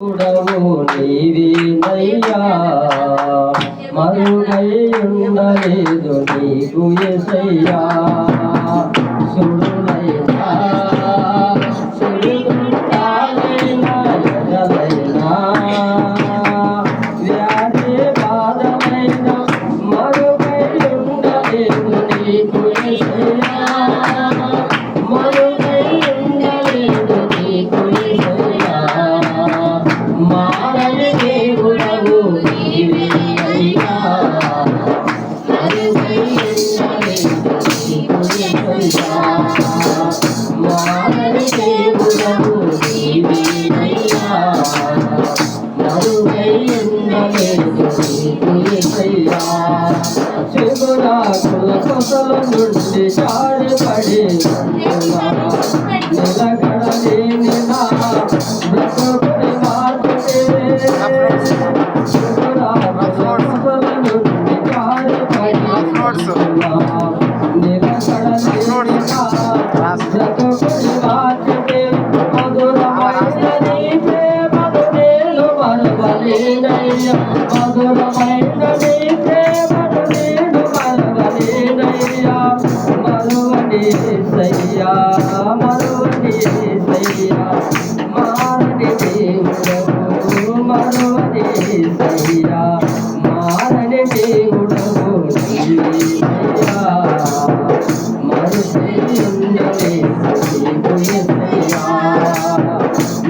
చూడవు నీవేనయ్యా మరుగై నీకు ఎసయ్యా సుడులైనా కొసల నుండి జారిపడి నిలకడలేని నా బ్రతుకుని మార్చుటే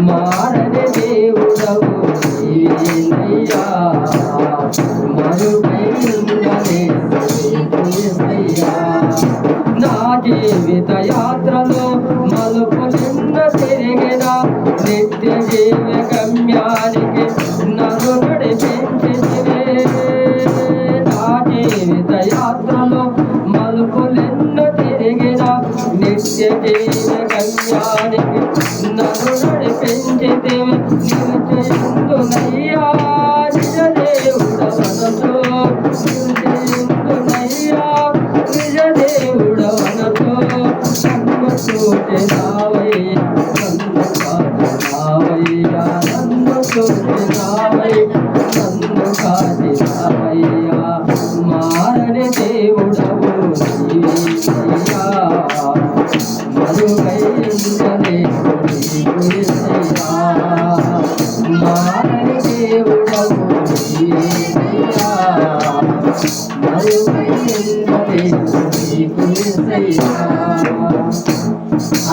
మారని దేవుడవు మరువని నయ్యా నా జీవిత యాత్రలో మలుపులిన్న తిరిగిన నిత్య జీవ గమ్యానికి నన్ను నడిపించితివే నా జీవిత యాత్రలో తిరిగిన నిత్య జీవ గమ్యానికి నన్ను నడిపించితివే నిలిచేందునయ్యా మారని దేవుడవు నీవయ్యా మరుగై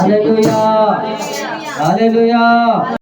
నీవయ్యా మరుగై